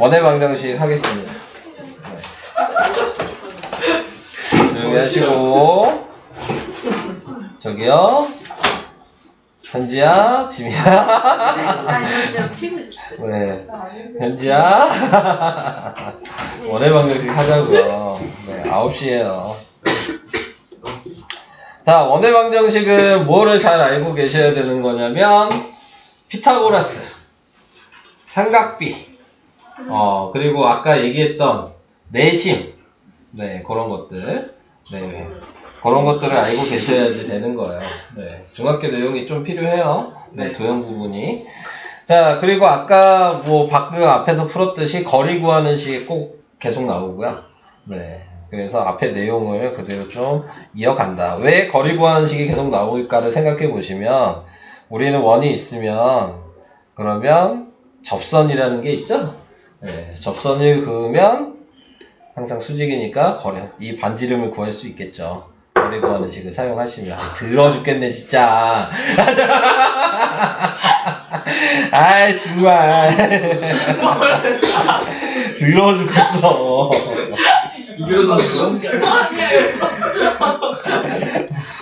원의 방정식 하겠습니다. 네. 조용히 하시고 저기요 현지야 지민아 아니 저 지금 피고 있었어요. 네 현지야 원의 방정식 하자고요. 네 9시에요. 자 원의 방정식은 뭐를 잘 알고 계셔야 되는 거냐면 피타고라스 삼각비 어 그리고 아까 얘기했던 내심. 네 그런 것들. 네 그런 것들을 알고 계셔야지 되는 거예요. 네 중학교 내용이 좀 필요해요. 네 도형 부분이. 자 그리고 아까 뭐 방금 앞에서 풀었듯이 거리 구하는 식이 꼭 계속 나오고요. 네 그래서 앞에 내용을 그대로 좀 이어간다. 왜 거리 구하는 식이 계속 나올까를 생각해 보시면 우리는 원이 있으면 그러면 접선이라는 게 있죠 네, 접선을 그으면 항상 수직이니까 거리 이 반지름을 구할 수 있겠죠. 거리 구하는 식을 사용하시면 들어 죽겠네 진짜. 아이 정말 들어 죽겠어. 이겨놨어?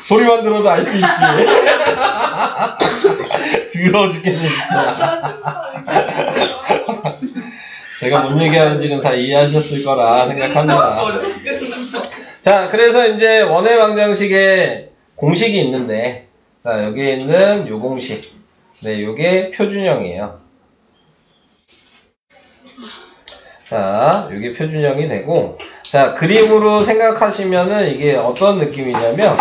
소리만 들어도 알 수 있지. 들어 죽겠네 진짜. 제가 뭔 얘기하는지는 다 이해하셨을 거라 생각합니다. 자, 그래서 이제 원의 방정식에 공식이 있는데, 자, 여기에 있는 요 공식. 네, 요게 표준형이에요. 자, 요게 표준형이 되고, 자, 그림으로 생각하시면은 이게 어떤 느낌이냐면,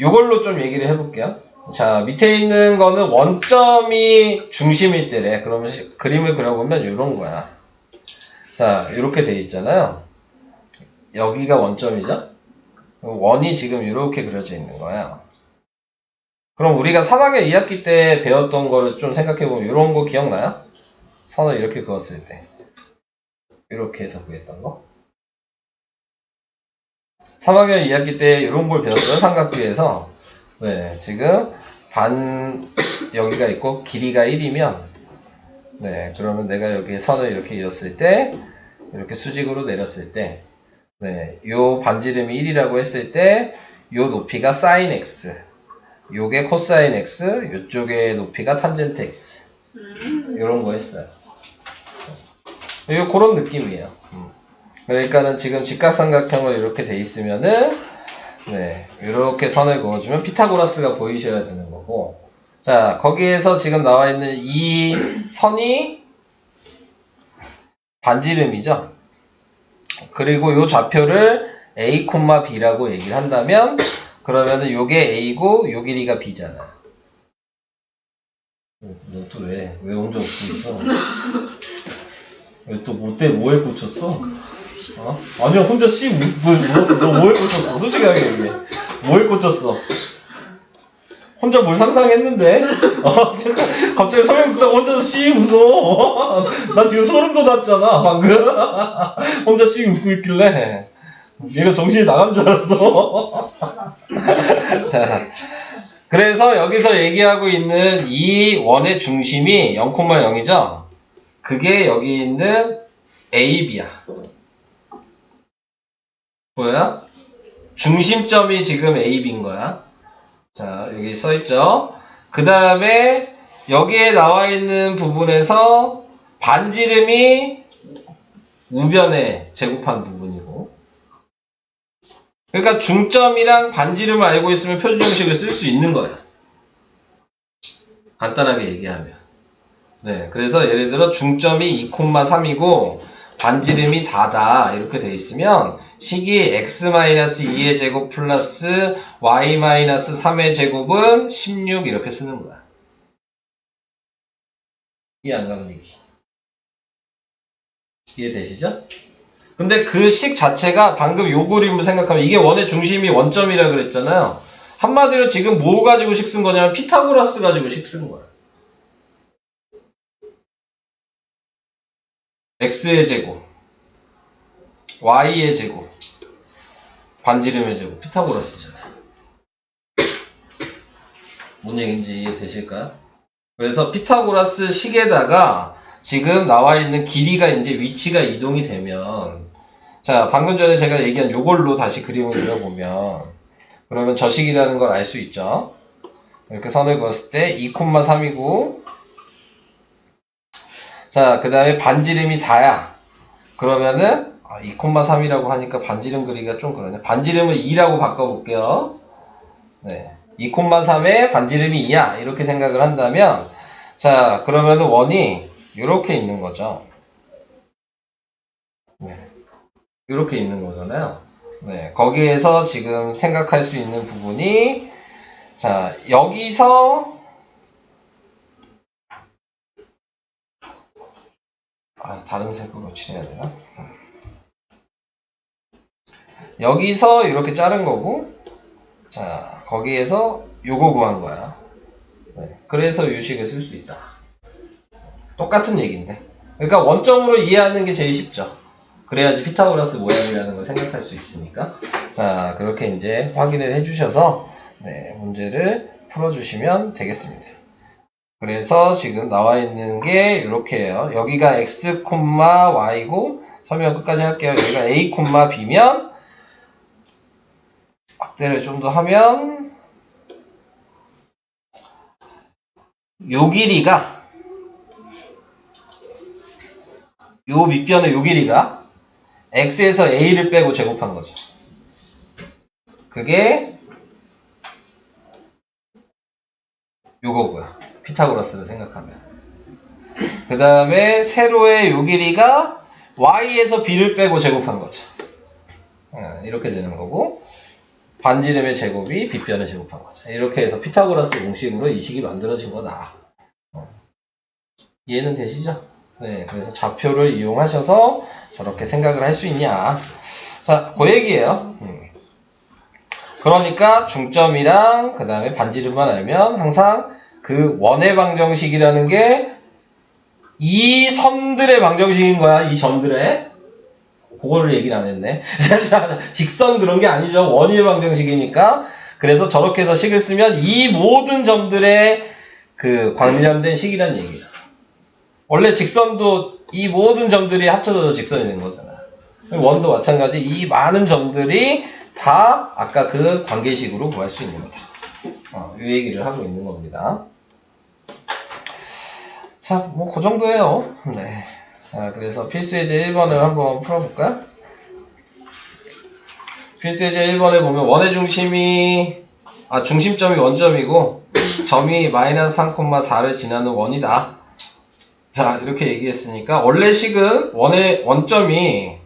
요걸로 좀 얘기를 해볼게요. 자, 밑에 있는 거는 원점이 중심일 때래. 그러면 시- 그림을 그려보면 요런 거야. 자, 이렇게 돼 있잖아요. 여기가 원점이죠? 원이 지금 이렇게 그려져 있는 거야. 그럼 우리가 3학년 2학기 때 배웠던 거를 좀 생각해보면 이런 거 기억나요? 선을 이렇게 그었을 때. 이렇게 해서 그렸던 거? 3학년 2학기 때 이런 걸 배웠어요. 삼각비에서. 네, 지금 반 여기가 있고 길이가 1이면 네, 그러면 내가 여기 선을 이렇게 이었을 때 이렇게 수직으로 내렸을 때 네, 요 반지름이 1이라고 했을 때 요 높이가 sin x 요게 코사인 x 요쪽의 높이가 탄젠트 x 요런 거 했어요. 요 그런 느낌이에요. 음. 그러니까는 지금 직각삼각형을 이렇게 돼 있으면은 네, 이렇게 선을 그어주면 피타고라스가 보이셔야 되는 거고. 자 거기에서 지금 나와 있는 이 선이 반지름이죠? 그리고 이 좌표를 a, b라고 얘기를 한다면 그러면은 요게 a고 요 길이가 b잖아. 너또 왜 왜 혼자 웃고 있어? 왜 또 뭐 때 뭐에 꽂혔어? 어? 아니야 혼자 씨 뭐, 뭐, 물었어. 너 뭐에 꽂혔어? 솔직하게 얘기해. 뭐에 꽂혔어? 혼자 뭘 상상했는데? 어, 갑자기 듣다가 혼자 씨 웃어. 나 지금 소름 돋았잖아 방금. 혼자 씨 웃고 있길래. 얘가 정신이 나간 줄 알았어. 자 그래서 여기서 얘기하고 있는 이 원의 중심이 0,0이죠? 그게 여기 있는 AB야 보여요? 중심점이 지금 AB인 거야. 자, 여기 써 있죠? 그 다음에 여기에 나와 있는 부분에서 반지름이 우변에 제곱한 부분이고. 그러니까 중점이랑 반지름을 알고 있으면 표준형식을 쓸 수 있는 거야. 간단하게 얘기하면. 네, 그래서 예를 들어 중점이 2,3이고 반지름이 4다 이렇게 돼 있으면 식이 x-2의 제곱 플러스 y-3의 제곱은 16 이렇게 쓰는 거야. 이해 안 가는 얘기. 이해되시죠? 근데 그 식 자체가 방금 요 그림을 생각하면 이게 원의 중심이 원점이라 그랬잖아요. 한마디로 지금 뭐 가지고 식 쓴 거냐면 피타고라스 가지고 식 쓴 거야. x의 제곱, y의 제곱, 반지름의 제곱, 피타고라스잖아요. 뭔 얘기인지 이해되실까요? 그래서 피타고라스 식에다가 지금 나와 있는 길이가 이제 위치가 이동이 되면 자 방금 전에 제가 얘기한 요걸로 다시 그림을 그려보면 그러면 저 식이라는 걸 알 수 있죠. 이렇게 선을 그었을 때 2,3이고 자 그 다음에 반지름이 4야. 그러면은 아, 2,3이라고 하니까 반지름 그리기가 좀 그러네. 반지름을 2라고 바꿔볼게요. 네. 2,3에 반지름이 2야. 이렇게 생각을 한다면 자 그러면은 원이 이렇게 있는 거죠. 네. 이렇게 있는 거잖아요. 네. 거기에서 지금 생각할 수 있는 부분이 자 여기서 아, 다른 색으로 칠해야 되나? 여기서 이렇게 자른 거고, 자, 거기에서 요거 구한 거야. 네, 그래서 요식을 쓸 수 있다. 똑같은 얘기인데. 그러니까 원점으로 이해하는 게 제일 쉽죠. 그래야지 피타고라스 모양이라는 걸 생각할 수 있으니까. 자, 그렇게 이제 확인을 해주셔서, 네, 문제를 풀어주시면 되겠습니다. 그래서 지금 나와 있는 게 이렇게예요. 여기가 x, y고 설명 끝까지 할게요. 여기가 a, b면 확대를 좀 더 하면 요 길이가 요 밑변의 요 길이가 x에서 a를 빼고 제곱한 거죠. 그게 요거고요. 피타고라스를 생각하면. 그 다음에 세로의 요 길이가 y에서 b를 빼고 제곱한 거죠. 어, 이렇게 되는 거고 반지름의 제곱이 빗변을 제곱한 거죠. 이렇게 해서 피타고라스 공식으로 이 식이 만들어진 거다. 어. 이해는 되시죠? 네, 그래서 좌표를 이용하셔서 저렇게 생각을 할 수 있냐. 자, 그 얘기예요. 음. 그러니까 중점이랑 그 다음에 반지름만 알면 항상 그 원의 방정식이라는 게 이 선들의 방정식인 거야. 이 점들의. 그거를 얘기를 안 했네. 직선 그런 게 아니죠. 원의 방정식이니까. 그래서 저렇게 해서 식을 쓰면 이 모든 점들의 그 관련된 식이라는 얘기다. 원래 직선도 이 모든 점들이 합쳐져서 직선이 된 거잖아. 원도 마찬가지 이 많은 점들이 다 아까 그 관계식으로 구할 수 있는 거다. 어, 이 얘기를 하고 있는 겁니다. 자, 뭐, 그 정도예요. 네. 자, 그래서 필수예제 1번을 한번 풀어볼까? 필수예제 1번에 보면 원의 중심이, 아, 중심점이 원점이고, 점이 마이너스 3,4를 지나는 원이다. 자, 이렇게 얘기했으니까, 원래 식은 원의, 원점이,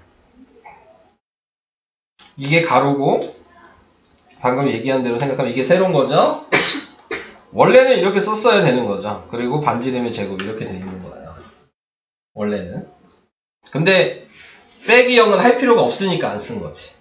이게 가로고, 방금 얘기한 대로 생각하면 이게 세로인 거죠? 원래는 이렇게 썼어야 되는 거죠. 그리고 반지름의 제곱 이렇게 돼 있는 거예요. 원래는. 근데 빼기 0은 할 필요가 없으니까 안 쓴 거지.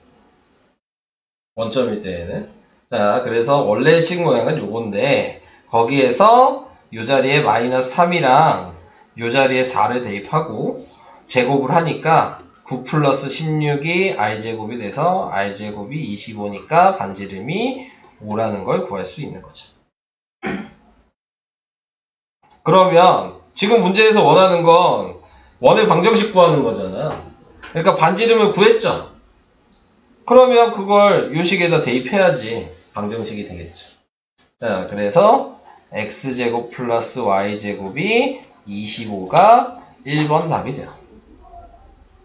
원점일 때에는. 자, 그래서 원래 식 모양은 요건데 거기에서 요 자리에 마이너스 3이랑 요 자리에 4를 대입하고 제곱을 하니까 9 플러스 16이 r제곱이 돼서 r제곱이 25니까 반지름이 5라는 걸 구할 수 있는 거죠. 그러면 지금 문제에서 원하는 건 원의 방정식 구하는 거잖아요. 그러니까 반지름을 구했죠. 그러면 그걸 요식에다 대입해야지 방정식이 되겠죠. 자, 그래서 x제곱 플러스 y제곱이 25가 1번 답이 돼요.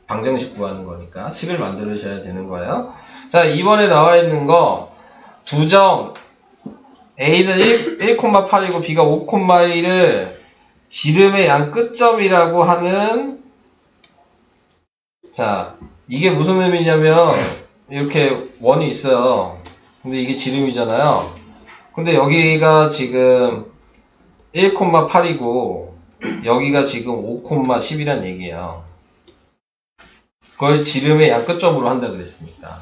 방정식 구하는 거니까 식을 만들으셔야 되는 거예요. 자, 2번에 나와 있는 거 두 점 A는 1, 1,8이고 B가 5,1을 지름의 양 끝점이라고 하는 자 이게 무슨 의미냐면 이렇게 원이 있어요 근데 이게 지름이잖아요 근데 여기가 지금 1,8이고 여기가 지금 5,10이란 얘기예요 그걸 지름의 양 끝점으로 한다 그랬으니까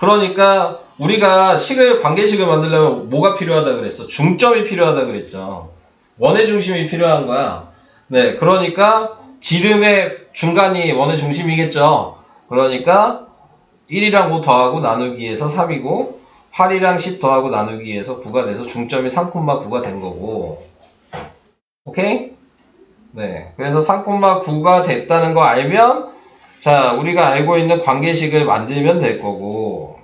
그러니까 우리가 식을 관계식을 만들려면 뭐가 필요하다 그랬어? 중점이 필요하다 그랬죠. 원의 중심이 필요한 거야. 네, 그러니까 지름의 중간이 원의 중심이겠죠. 그러니까 1이랑 5 더하고 나누기 에서 3이고 8이랑 10 더하고 나누기 에서 9가 돼서 중점이 3,9가 된 거고. 오케이? 네. 그래서 3,9가 됐다는 거 알면, 자, 우리가 알고 있는 관계식을 만들면 될 거고.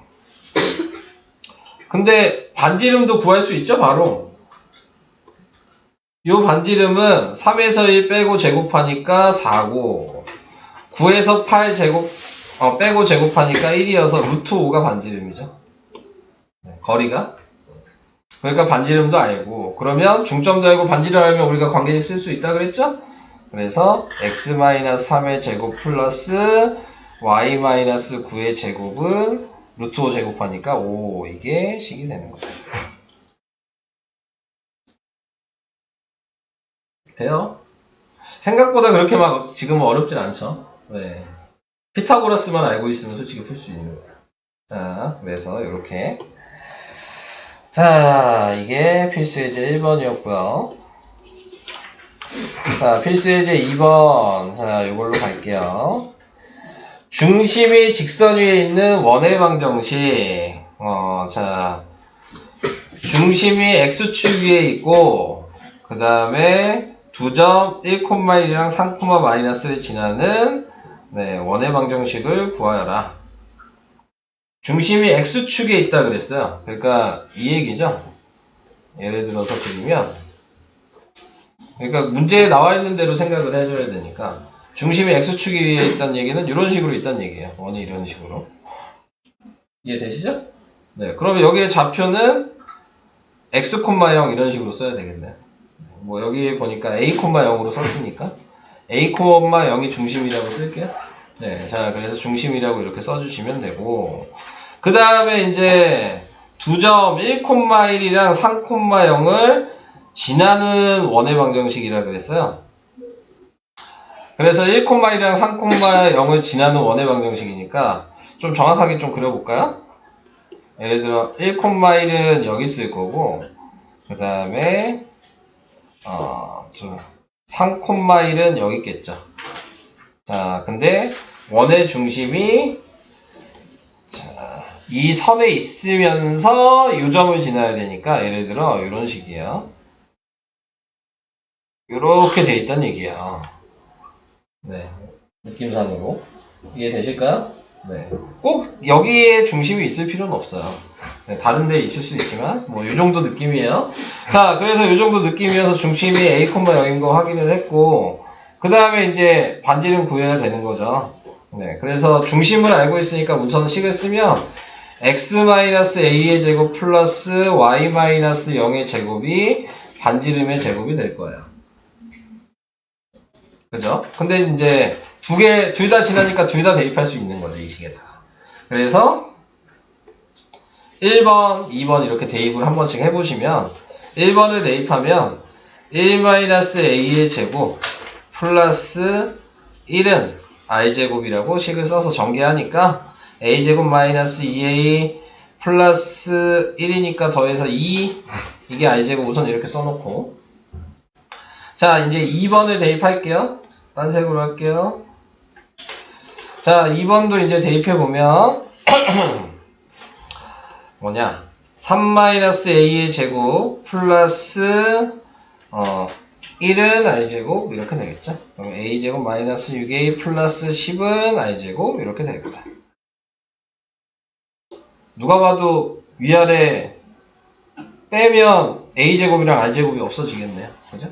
근데 반지름도 구할 수 있죠, 바로. 요 반지름은 3에서 1 빼고 제곱하니까 4고, 9에서 8 제곱, 어, 빼고 제곱하니까 1이어서 루트 5가 반지름이죠. 네, 거리가. 그러니까 반지름도 알고 그러면 중점도 알고 반지름 알면 우리가 관계식 쓸수 있다 그랬죠? 그래서 x-3의 제곱 플러스 y-9의 제곱은 루트 5 제곱하니까 5 이게 식이 되는 거 죠. 돼요? 생각보다 그렇게 막 지금은 어렵진 않죠. 네. 피타고라스만 알고 있으면 솔직히 풀 수 있는 거예요. 자, 그래서 이렇게 자, 이게 필수 예제 1번이었고요. 자, 필수 예제 2번. 자, 이걸로 갈게요. 중심이 직선 위에 있는 원의 방정식. 어, 자, 중심이 x축 위에 있고, 그 다음에 두점 1,1이랑 3, 마이너스를 지나는 네, 원의 방정식을 구하여라. 중심이 x축에 있다 그랬어요. 그러니까 이 얘기죠. 예를 들어서 그리면 그러니까 문제에 나와 있는 대로 생각을 해줘야 되니까 중심이 x축 위에 있다는 얘기는 이런 식으로 있다는 얘기예요. 원이 이런 식으로. 이해되시죠? 네. 그러면 여기에 좌표는 x, 0 이런 식으로 써야 되겠네요. 뭐 여기 보니까 a, 0으로 썼으니까 a, 0이 중심이라고 쓸게요. 네, 자, 그래서 중심이라고 이렇게 써주시면 되고, 그 다음에 이제 두 점 1,1이랑 3,0을 지나는 원의 방정식이라 그랬어요. 그래서 1,1이랑 3,0을 지나는 원의 방정식이니까 좀 정확하게 좀 그려볼까요? 예를 들어 1,1은 여기 쓸 거고, 그 다음에 어, 3,1은 여기 있겠죠. 자, 근데 원의 중심이 자, 이 선에 있으면서 이 점을 지나야 되니까 예를 들어 이런 식이에요. 이렇게 돼 있단 얘기야. 네, 느낌상으로 이해되실까요? 네, 꼭 여기에 중심이 있을 필요는 없어요. 네, 다른 데 있을 수 있지만 뭐 이 정도 느낌이에요. 자, 그래서 이 정도 느낌이어서 중심이 a, 0인 거 확인을 했고 그 다음에 이제 반지름 구해야 되는 거죠. 네, 그래서 중심을 알고 있으니까 우선 식을 쓰면 x-a의 제곱 플러스 y-0의 제곱이 반지름의 제곱이 될 거예요. 그죠? 근데 이제 두 개, 둘 다 지나니까 둘 다 대입할 수 있는 거죠, 이 식에다가. 그래서 1번, 2번 이렇게 대입을 한 번씩 해보시면 1번을 대입하면 1-a의 제곱 플러스 1은 i제곱이라고 식을 써서 전개하니까 a제곱 마이너스 2a 플러스 1이니까 더해서 2 이게 i제곱 우선 이렇게 써놓고. 자 이제 2번을 대입할게요. 딴 색으로 할게요 자 2번도 이제 대입해보면 뭐냐 3-a의 제곱 플러스 어 1은 i제곱 이렇게 되겠죠. 그럼 a제곱 마이너스 6a 플러스 10은 i제곱 이렇게 되겠다. 누가 봐도 위아래 빼면 a제곱이랑 i제곱이 없어지겠네요. 그죠?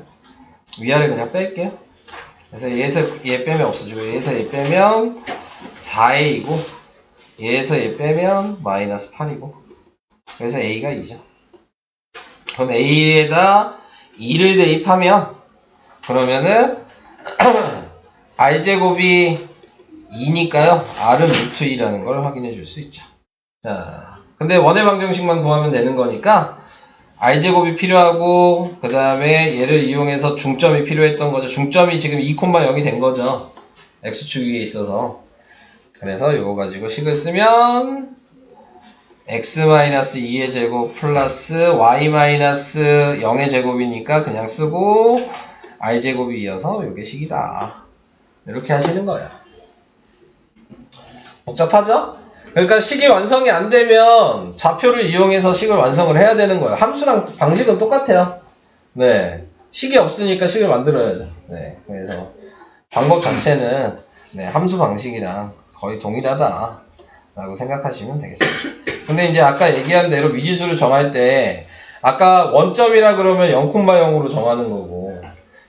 위아래 그냥 뺄게요. 그래서 얘에서 얘 빼면 없어지고 얘에서 얘 빼면 4a이고 얘에서 얘 빼면 마이너스 8이고 그래서 a가 2죠. 그럼 a에다 2를 대입하면 그러면은 r제곱이 2니까요. r은 루트 2라는 걸 확인해 줄 수 있죠. 자, 근데 원의 방정식만 구하면 되는 거니까 r제곱이 필요하고 그 다음에 얘를 이용해서 중점이 필요했던 거죠. 중점이 지금 2,0이 된 거죠. x축 위에 있어서 그래서 이거 가지고 식을 쓰면 x-2의 제곱 플러스 y-0의 제곱이니까 그냥 쓰고 i제곱이 이어서 요게 식이다. 이렇게 하시는 거예요. 복잡하죠? 그러니까 식이 완성이 안 되면 좌표를 이용해서 식을 완성을 해야 되는 거예요. 함수랑 방식은 똑같아요. 네. 식이 없으니까 식을 만들어야죠. 네, 그래서 방법 자체는 네, 함수 방식이랑 거의 동일하다. 라고 생각하시면 되겠습니다. 근데 이제 아까 얘기한 대로 미지수를 정할 때 아까 원점이라 그러면 0,0으로 정하는 거고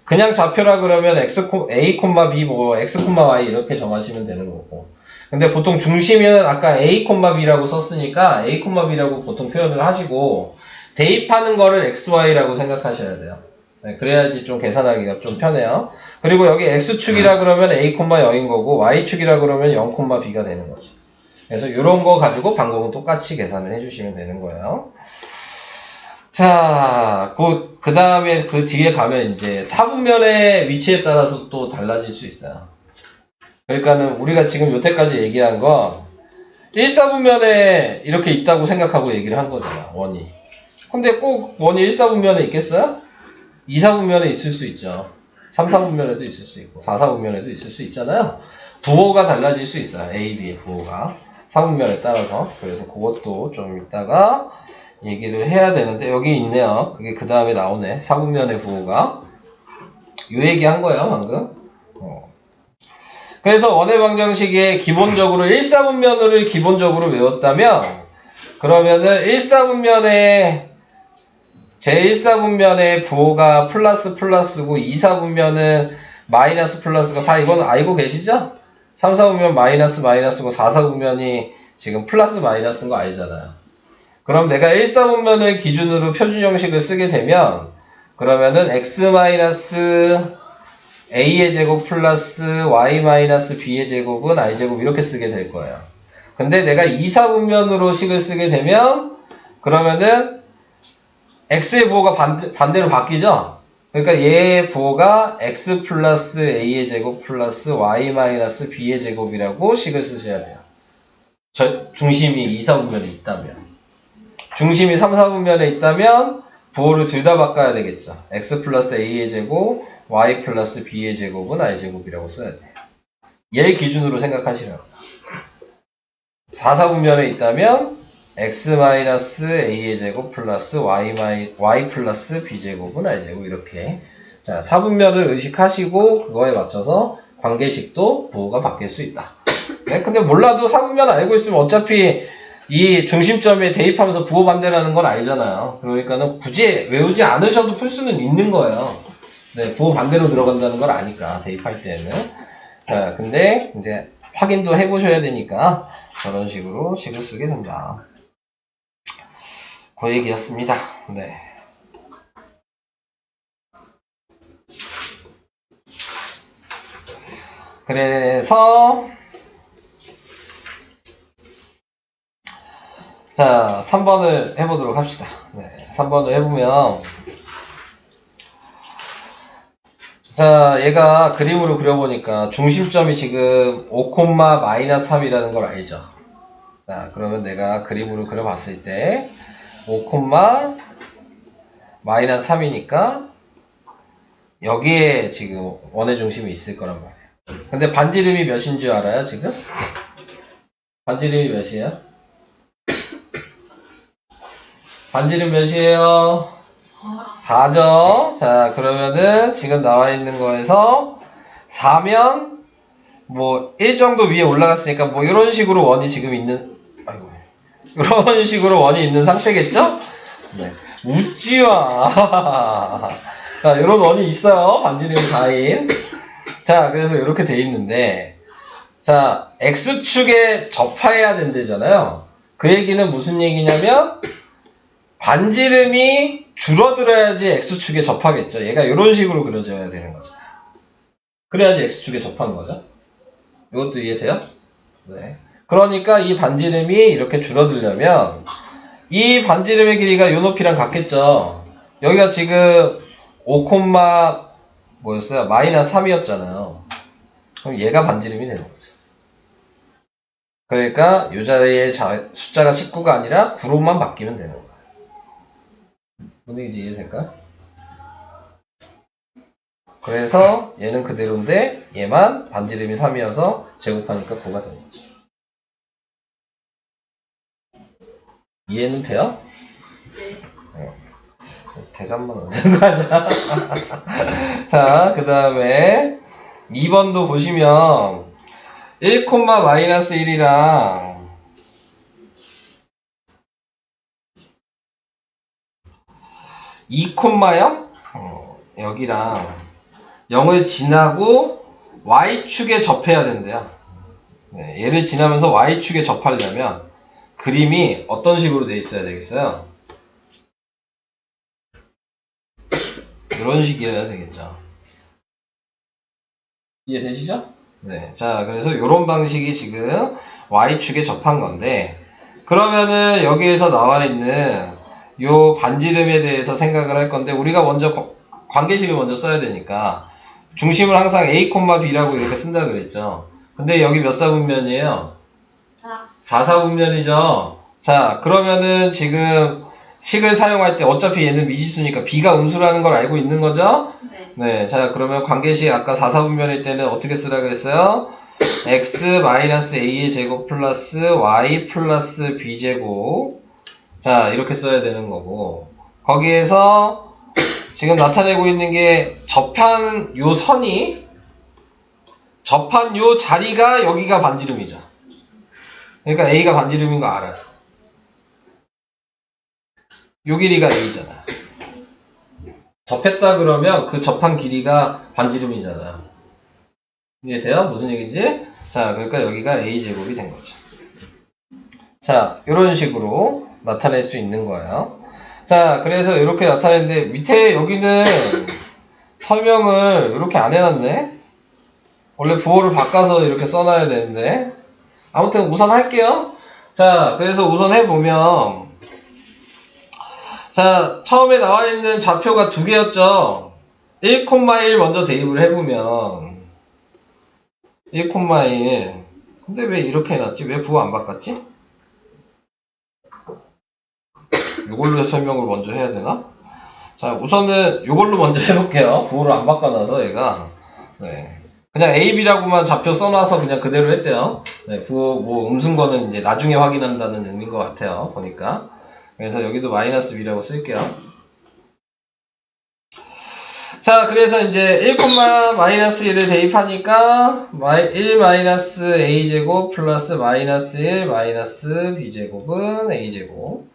그냥 좌표라 그러면 x, a, b 뭐 x, y 이렇게 정하시면 되는 거고 근데 보통 중심은 아까 a, b라고 썼으니까 a, b라고 보통 표현을 하시고 대입하는 거를 xy라고 생각하셔야 돼요. 네, 그래야지 좀 계산하기가 좀 편해요. 그리고 여기 x축이라 그러면 a, 0인 거고 y축이라 그러면 0, b가 되는 거죠. 그래서 이런 거 가지고 방법은 똑같이 계산을 해주시면 되는 거예요. 자, 그, 그 다음에 그 뒤에 가면 이제 사분면의 위치에 따라서 또 달라질 수 있어요. 그러니까는 우리가 지금 여태까지 얘기한 건 1사분면에 이렇게 있다고 생각하고 얘기를 한 거잖아, 원이. 근데 꼭 원이 1사분면에 있겠어요? 2사분면에 있을 수 있죠. 3사분면에도 있을 수 있고, 4사분면에도 있을 수 있잖아요. 부호가 달라질 수 있어요. A, B의 부호가. 사분면에 따라서. 그래서 그것도 좀 이따가 얘기를 해야 되는데, 여기 있네요. 그게 그 다음에 나오네. 사분면의 부호가. 요 얘기 한 거예요, 방금. 어. 그래서 원의 방정식에 기본적으로 1사분면을 기본적으로 외웠다면, 그러면은 1사분면에 제1사분면의 부호가 플러스 플러스고 2사분면은 마이너스 플러스가 다 이건 알고 계시죠? 3사분면 마이너스 마이너스고 4사분면이 지금 플러스 마이너스인 거 알잖아요. 그럼 내가 1사분면을 기준으로 표준 형식을 쓰게 되면 그러면은 x 마이너스 a의 제곱 플러스 y 마이너스 b의 제곱은 i 제곱 이렇게 쓰게 될 거예요. 근데 내가 2사분면으로 식을 쓰게 되면 그러면은 x의 부호가 반대, 반대로 바뀌죠? 그러니까 얘의 부호가 x 플러스 a의 제곱 플러스 y 마이너스 b의 제곱이라고 식을 쓰셔야 돼요. 저 중심이 2, 4분면에 있다면. 중심이 3, 4분면에 있다면 부호를 둘 다 바꿔야 되겠죠. x 플러스 a의 제곱, y 플러스 b의 제곱은 i 제곱이라고 써야 돼요. 얘 기준으로 생각하시라고. 4, 4분면에 있다면 x 마이너스 a의 제곱 플러스 y 마이 y 플러스 b 제곱은 i 제곱 이렇게 자 4분면을 의식하시고 그거에 맞춰서 관계식도 부호가 바뀔 수 있다. 네, 근데 몰라도 4분면 알고 있으면 어차피 이 중심점에 대입하면서 부호 반대라는 건 알잖아요. 그러니까는 굳이 외우지 않으셔도 풀 수는 있는 거예요. 네, 부호 반대로 들어간다는 걸 아니까 대입할 때는. 자, 근데 이제 확인도 해보셔야 되니까 저런 식으로 식을 쓰게 된다. 그 얘기였습니다. 네. 그래서 자 3번을 해보도록 합시다. 네, 3번을 해보면 자 얘가 그림으로 그려보니까 중심점이 지금 5, 마이너스 3이라는 걸 알죠? 자 그러면 내가 그림으로 그려봤을 때 5, 마이너스 3이니까 여기에 지금 원의 중심이 있을 거란 말이에요. 근데 반지름이 몇인 줄 알아요, 지금? 반지름이 몇이에요? 반지름 몇이에요? 4죠? 자, 그러면은 지금 나와 있는 거에서 4면 뭐 1 정도 위에 올라갔으니까 뭐 이런 식으로 원이 지금 있는 이런 식으로 원이 있는 상태겠죠? 네. 웃지 마. 자, 이런 원이 있어요. 반지름 4인. 자, 그래서 이렇게 돼 있는데, 자, X축에 접하해야 된대잖아요. 그 얘기는 무슨 얘기냐면, 반지름이 줄어들어야지 X축에 접하겠죠. 얘가 이런 식으로 그려져야 되는 거죠. 그래야지 X축에 접하는 거죠. 이것도 이해돼요? 네. 그러니까 이 반지름이 이렇게 줄어들려면 이 반지름의 길이가 이 높이랑 같겠죠. 여기가 지금 5, 뭐였어요? 마이너스 3이었잖아요. 그럼 얘가 반지름이 되는 거죠. 그러니까 이 자리에 자- 숫자가 19가 아니라 9로만 바뀌면 되는 거예요. 분위기 이해될까? 그래서 얘는 그대로인데 얘만 반지름이 3이어서 제곱하니까 9가 되는 거죠. 이해는 돼요? 어. 대답만 하는 거 아니야? 자, 그 다음에 2번도 보시면 1, 마이너스 1이랑 2, 0 어, 여기랑 0을 지나고 y축에 접해야 된대요. 네, 얘를 지나면서 y축에 접하려면 그림이 어떤 식으로 돼 있어야 되겠어요? 이런 식이어야 되겠죠. 이해되시죠? 네. 자, 그래서 이런 방식이 지금 y축에 접한 건데, 그러면은 여기에서 나와 있는 요 반지름에 대해서 생각을 할 건데, 우리가 먼저 거- 관계식을 먼저 써야 되니까, 중심을 항상 a, b라고 이렇게 쓴다 그랬죠. 근데 여기 몇 사분면이에요? 자, 4사분면이죠. 자, 그러면은 지금 식을 사용할 때 어차피 얘는 미지수니까 b가 음수라는 걸 알고 있는 거죠? 네. 네, 자, 그러면 관계식 아까 4사분면일 때는 어떻게 쓰라 그랬어요? x-a의 제곱 플러스 y 플러스 b제곱. 자, 이렇게 써야 되는 거고. 거기에서 지금 나타내고 있는 게 접한 요 선이 접한 요 자리가 여기가 반지름이죠. 그러니까 a가 반지름인 거 알아요. 요 길이가 a잖아. 접했다 그러면 그 접한 길이가 반지름이잖아. 이해돼요? 무슨 얘기인지? 자, 그러니까 여기가 a제곱이 된 거죠. 자, 이런 식으로 나타낼 수 있는 거예요. 자, 그래서 이렇게 나타내는데 밑에 여기는 설명을 이렇게 안 해놨네? 원래 부호를 바꿔서 이렇게 써놔야 되는데 아무튼 우선 할게요. 자, 그래서 우선 해보면 자, 처음에 나와 있는 좌표가 두 개였죠. 1,1 먼저 대입을 해보면 1,1 근데 왜 이렇게 해놨지? 왜 부호 안 바꿨지? 이걸로 설명을 먼저 해야 되나? 자, 우선은 이걸로 먼저 해볼게요. 부호를 안 바꿔놔서 얘가 네. 그냥 A, B라고만 좌표 써놔서 그냥 그대로 했대요. 네, 부호 뭐 음순 거는 이제 나중에 확인한다는 의미인 것 같아요. 보니까. 그래서 여기도 마이너스 B라고 쓸게요. 자, 그래서 이제 1, 마이너스 1을 대입하니까 마이- 1 마이너스 A제곱 플러스 마이너스 1 마이너스 B제곱은 A제곱.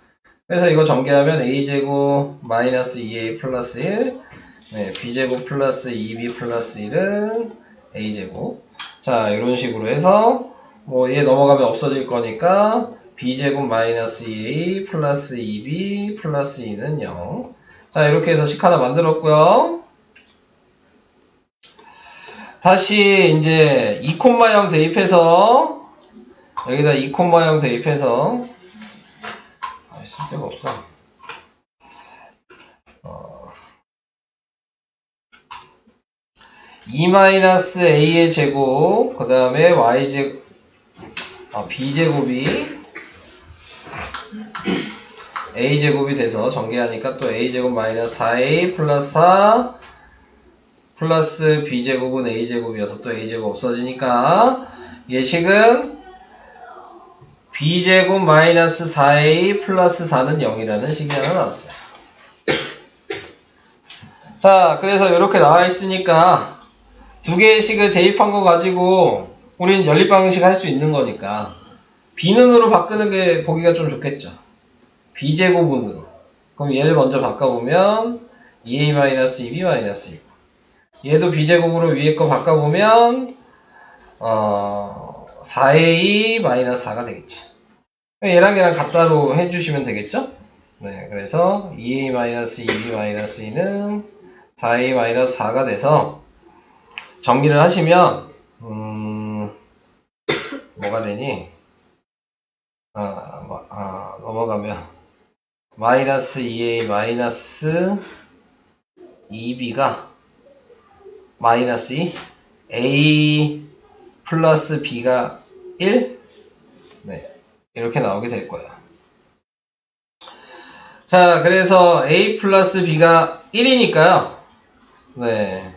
그래서 이거 전개하면 A제곱 마이너스 2A 플러스 1 네, B제곱 플러스 2B 플러스 1은 A제곱. 자, 이런 식으로 해서 뭐 얘 넘어가면 없어질 거니까 b제곱 마이너스 2a 플러스 2b 플러스 2는 0. 자, 이렇게 해서 식 하나 만들었고요. 다시 이제 2콤마형 대입해서 여기다 2콤마형 대입해서 아, 쓸데가 없어. 어. 2-a의 제곱, 그 다음에 y제곱, 아, b제곱이 a제곱이 돼서 전개하니까 또 a제곱 마이너스 4a 플러스 4 플러스 b제곱은 a제곱이어서 또 a제곱 없어지니까 예식은 b제곱 마이너스 4a 플러스 4는 0이라는 식이 하나 나왔어요. 자, 그래서 이렇게 나와 있으니까 두 개의 식을 대입한 거 가지고 우리는 연립 방식 할 수 있는 거니까 비는으로 바꾸는 게 보기가 좀 좋겠죠. b제곱은으로. 그럼 얘를 먼저 바꿔보면 2a-2b-2 얘도 b제곱으로 위에 거 바꿔보면 어 4a-4가 되겠죠. 얘랑 얘랑 같다로 해주시면 되겠죠? 네, 그래서 2a-2b-2는 4a-4가 돼서 정리를 하시면 음 뭐가 되니? 아, 뭐, 아, 넘어가면 마이너스 2a 마이너스 2b가 마이너스 2 a 플러스 b가 1 네, 이렇게 나오게 될 거예요. 자, 그래서 a 플러스 b가 1이니까요. 네.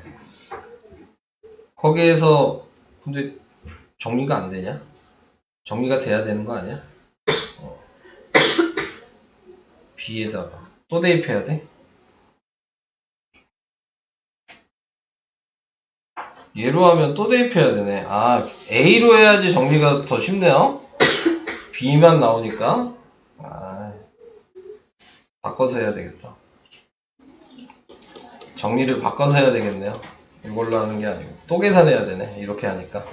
거기에서 근데 정리가 안 되냐? 정리가 돼야 되는 거 아니야? 어. B에다가 또 대입해야 돼? 얘로 하면 또 대입해야 되네. 아, A로 해야지 정리가 더 쉽네요. B만 나오니까. 아, 바꿔서 해야 되겠다. 정리를 바꿔서 해야 되겠네요. 이걸로 하는 게 아니고. 또 계산해야 되네. 이렇게 하니까.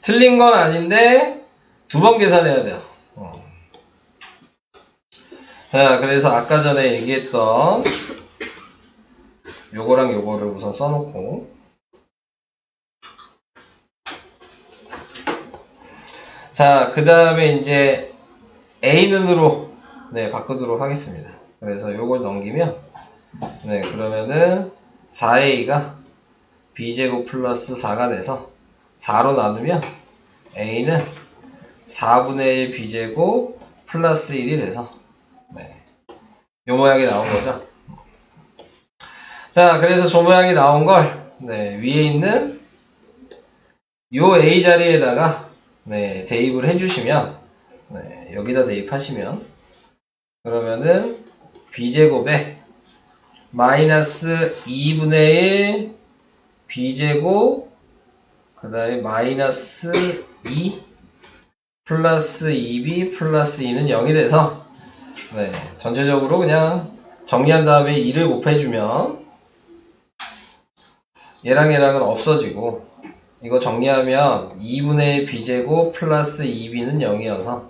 틀린 건 아닌데, 두 번 계산해야 돼요. 어. 자, 그래서 아까 전에 얘기했던 요거랑 요거를 우선 써놓고 자, 그 다음에 이제 A는으로 네, 바꾸도록 하겠습니다. 그래서 요걸 넘기면 네, 그러면은 4A가 B제곱 플러스 4가 돼서 4로 나누면 A는 4분의 1 B제곱 플러스 1이 돼서 네, 요 모양이 나온 거죠. 자, 그래서 저 모양이 나온 걸, 네, 위에 있는 요 A 자리에다가, 네, 대입을 해주시면, 네, 여기다 대입하시면, 그러면은, B제곱에, 마이너스 2분의 1, B제곱, 그 다음에 마이너스 2, 플러스 2B, 플러스 2는 0이 돼서, 네, 전체적으로 그냥 정리한 다음에 2를 곱해주면, 얘랑 얘랑은 없어지고 이거 정리하면 2분의 1 b제곱 플러스 2b는 0이어서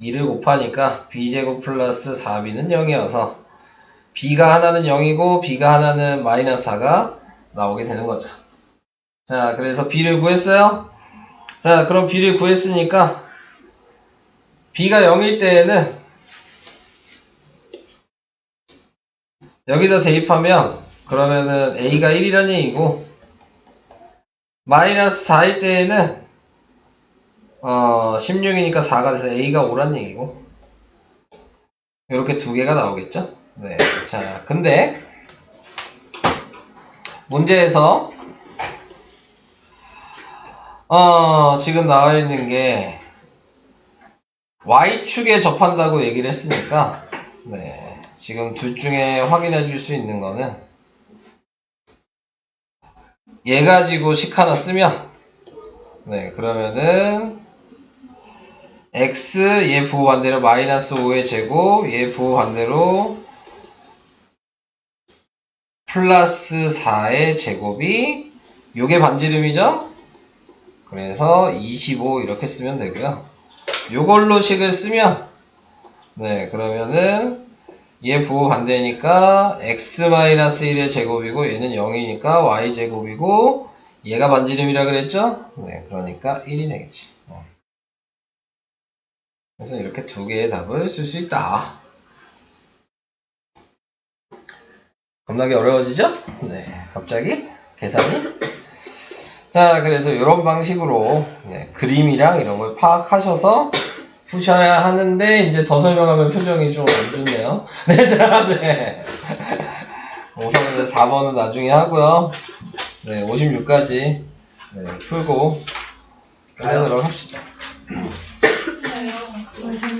2를 곱하니까 b제곱 플러스 4b는 0이어서 b가 하나는 0이고 b가 하나는 마이너스 4가 나오게 되는 거죠. 자, 그래서 b를 구했어요. 자, 그럼 b를 구했으니까 b가 0일 때에는 여기다 대입하면 그러면은 a가 1이라는 얘기고 마이너스 4일 때에는 어 16이니까 4가 돼서 a가 5라는 얘기고 이렇게 두 개가 나오겠죠? 네. 자, 근데 문제에서 어 지금 나와 있는 게 y축에 접한다고 얘기를 했으니까 네. 지금 둘 중에 확인해 줄 수 있는 거는 얘 가지고 식 하나 쓰면 네 그러면은 x 얘 부호 반대로 마이너스 5의 제곱 얘 부호 반대로 플러스 4의 제곱이 요게 반지름이죠? 그래서 25 이렇게 쓰면 되고요 요걸로 식을 쓰면 네 그러면은 얘 부호 반대니까 x-1의 제곱이고 얘는 0이니까 y제곱이고 얘가 반지름이라 그랬죠? 네, 그러니까 1이 되겠지. 어. 그래서 이렇게 두 개의 답을 쓸 수 있다. 겁나게 어려워지죠? 네, 갑자기 계산이. 자, 그래서 이런 방식으로 네, 그림이랑 이런 걸 파악하셔서 푸셔야 하는데 이제 더 설명하면 표정이 좀 안 좋네요. 네, 자, 네. 우선 4번은 나중에 하고요. 네, 56까지 네, 풀고 끝내도록 합시다.